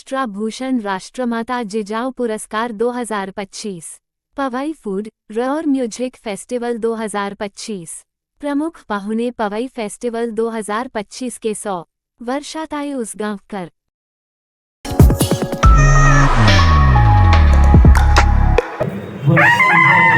सेवा भूषण राष्ट्रमाता जिजाऊ पुरस्कार 2025 Powai food, roar music festival 2025 प्रमुख पाहुणे पवई फेस्टिवल 2025 के सौ वर्षाताई उसगांवकर देशमुखचे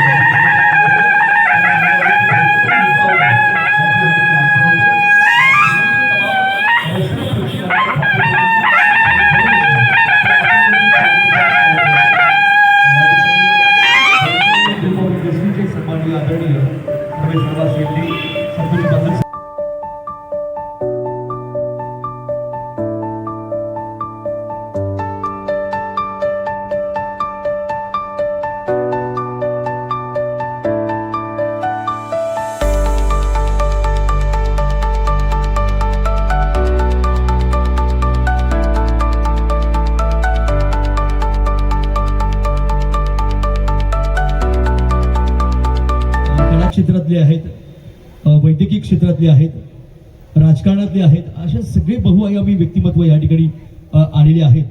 क्षेत्रातले आहेत वैद्यकीय क्षेत्रातले आहेत राजकारणातले आहेत अशा सगळे बहुआयामी व्यक्तिमत्व या ठिकाणी आलेले आहेत.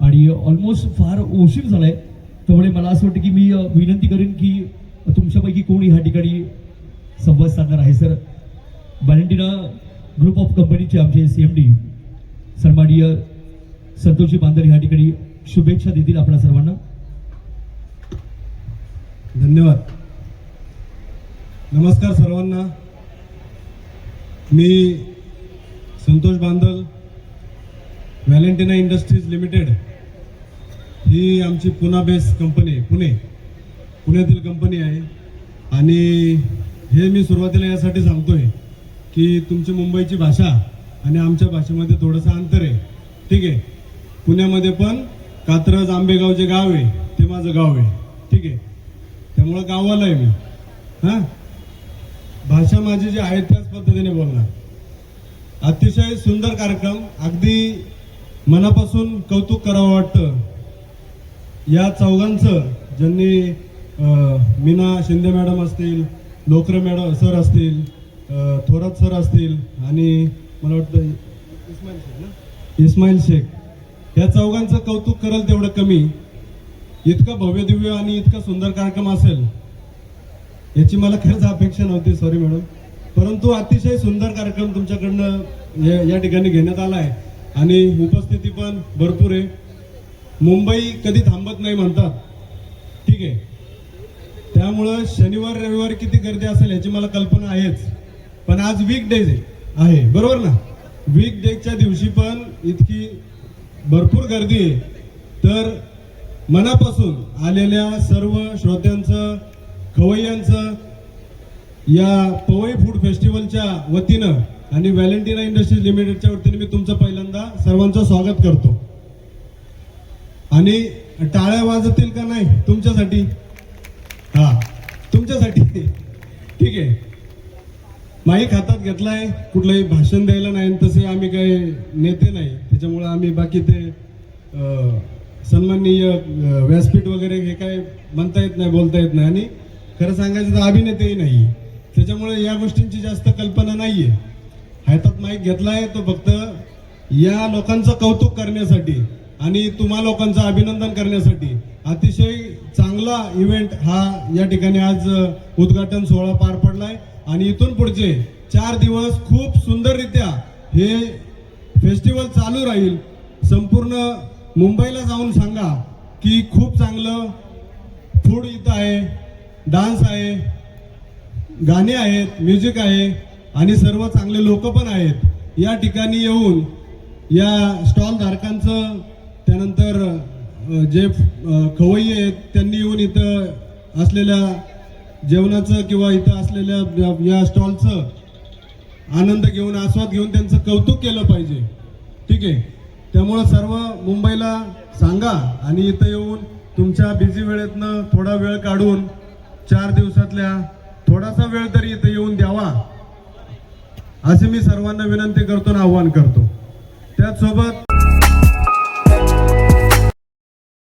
आणि ऑलमोस्ट फार उशीर झालाय. त्यामुळे मला असं वाटतं की मी विनंती करेन की तुमच्यापैकी कोण ह्या ठिकाणी संवाद साधणार आहे सर? व्हॅलेंटिना ग्रुप ऑफ कंपनीचे आमचे सी एम डी सन्माननीय संतोषी बांदर ह्या ठिकाणी शुभेच्छा देतील आपल्या सर्वांना. धन्यवाद. नमस्कार सर्वांना. मी Santosh Bandal Valentina industries limited. ही आमची पुना बेस कंपनी आहे पुणे पुण्यातील कंपनी आहे. आणि हे मी सुरुवातीला यासाठी सांगतो आहे की तुमची मुंबईची भाषा आणि आमच्या भाषेमध्ये थोडंसं अंतर आहे. ठीक आहे? पुण्यामध्ये पण कात्रज आंबेगाव जे गाव आहे ते माझं गाव आहे. ठीक आहे? त्यामुळं गावाला आहे मी. हां? माझी जी आहे त्याच पद्धतीने बोलणार. अतिशय सुंदर कार्यक्रम. अगदी मनापासून कौतुक करावं वाटतं. या चौघांचं ज्यांनी मीना शिंदे मॅडम असतील लोकरे मॅडम सर असतील थोरात सर असतील आणि मला वाटतं इस्माईल शेख ना? इस्माईल शेख. या चौघांचं कौतुक कराल तेवढं कमी. इतकं भव्यदिव्य आणि इतका सुंदर कार्यक्रम असेल याची मला खरंच अपेक्षा नव्हती सॉरी मॅडम परंतु अतिशय सुंदर कार्यक्रम तुमच्याकडनं या- या ठिकाणी घेण्यात आला आहे. आणि उपस्थिती पण भरपूर आहे. मुंबई कधी थांबत नाही म्हणतात. ठीक आहे. त्यामुळं शनिवार रविवार किती गर्दी असेल याची मला कल्पना आहेच. पण आज वीक डेज आहे. बरोबर ना? वीक डेच्या दिवशी पण इतकी भरपूर गर्दी आहे. तर मनापासून आलेल्या सर्व श्रोत्यांचं खवय्यांचं या पवई फूड फेस्टिवलच्या वतीनं आणि व्हॅलेंटिना इंडस्ट्रीज लिमिटेडच्या वतीने मी तुमचं पहिल्यांदा सर्वांचं स्वागत करतो. आणि टाळ्या वाजतील का नाही तुमच्यासाठी? हा तुमच्यासाठी. ठीक आहे. माईक हातात घेतलाय कुठलंही भाषण द्यायला नाही आणि तसे आम्ही काही नेते नाही. त्याच्यामुळं आम्ही बाकी ते सन्माननीय व्यासपीठ वगैरे हे काय म्हणता येत नाही बोलता येत नाही. आणि खरं सांगायचं तर अभिनेतेही नाही. त्याच्यामुळे या गोष्टींची जास्त कल्पना नाहीये. हातात माईक घेतलाय तो फक्त या लोकांचं कौतुक करण्यासाठी आणि तुम्हा लोकांचं अभिनंदन करण्यासाठी. अतिशय चांगला इव्हेंट हा या ठिकाणी आज उद्घाटन सोहळा पार पडलाय. आणि इथून पुढचे चार दिवस खूप सुंदररित्या हे फेस्टिवल चालू राहील. संपूर्ण मुंबईला जाऊन सांगा की खूप चांगलं फूड इथं आहे. डान्स आहे गाणे आहेत म्युझिक आहे आणि सर्व चांगले लोक पण आहेत. या ठिकाणी येऊन या स्टॉल धारकांचं त्यानंतर जे खवय्ये आहेत त्यांनी येऊन इथं असलेल्या जेवणाचं किंवा इथं असलेल्या या- या स्टॉलचं आनंद घेऊन आस्वाद घेऊन त्यांचं कौतुक केलं पाहिजे. ठीक आहे? त्यामुळं सर्व मुंबईला सांगा आणि इथं येऊन तुमच्या बिझी वेळेतनं थोडा वेळ काढून चार दिवसातल्या थोडासा वेळ तरी इथं येऊन द्यावा असे मी सर्वांना विनंती करतो आणि आव्हान करतो. त्याचसोबत